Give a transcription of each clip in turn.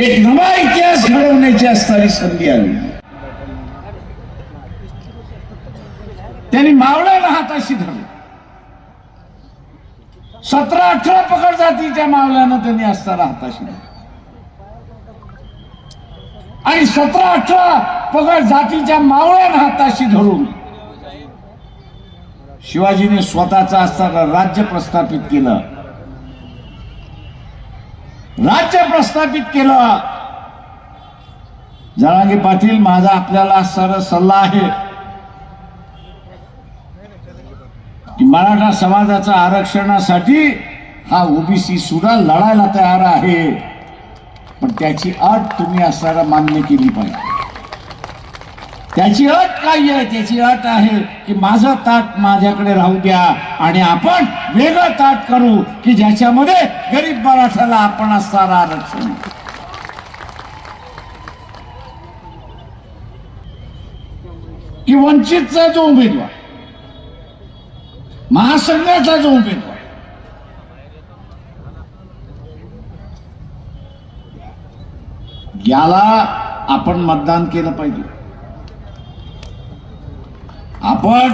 एक नवा इतिहास घडवण्याची असणारी संधी आली. त्यांनी मावळ्याला हाताशी धरले. सतरा अठरा पकड जातीच्या मावळ्यानं त्यांनी असताना हाताशी धरलं. आणि सतरा अठरा पगड जातीच्या मावळ्यानं हाताशी धरून शिवाजीने स्वतःचा असताना राज्य प्रस्थापित केलं. राज्य प्रस्थापित केलं. जळांगी पाटील माझा आपल्याला सर सल्ला आहे. की मराठा समाजाच्या आरक्षणासाठी हा ओबीसी सुद्धा लढायला तयार आहे. पण त्याची अट तुम्ही असणारा मान्य केली पाहिजे. त्याची अट काय आहे त्याची अट आहे की माझं ताट माझ्याकडे राहू द्या आणि आपण वेगळं ताट करू की ज्याच्यामध्ये गरीब मराठ्याला आपण असणार आरक्षण. की वंचितचा जो उमेदवार महासंघाचा जो उमेदवार याला आपण मतदान केलं पाहिजे. आपण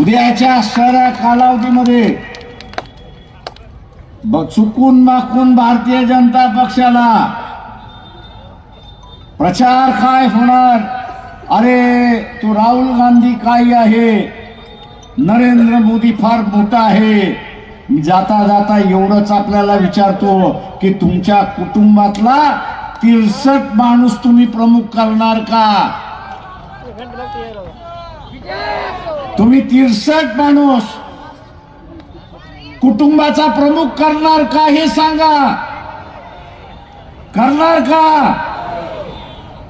उद्याच्या असणाऱ्या कालावधीमध्ये चुकून माकून भारतीय जनता पक्षाला प्रचार काय होणार? अरे तो राहुल गांधी काय आहे? नरेंद्र मोदी फार मोठा आहे. मी जाता जाता एवढंच आपल्याला विचारतो की तुमच्या कुटुंबातला तिरसट माणूस तुम्ही प्रमुख करणार का? तुम्ही तिरसट माणूस. कुटुंबाचा प्रमुख करणार का हे सांगा. करणार का?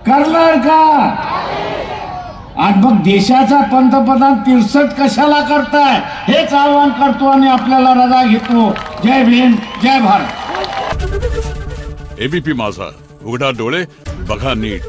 करणार का? आणि मग देशाचा पंतप्रधान तिरसट कशाला करताय? हेच आवाहन करतो आणि आपल्याला रजा घेतो. जय भीम जय भारत. एबीपी माझा. उघडा डोळे बघा नीट.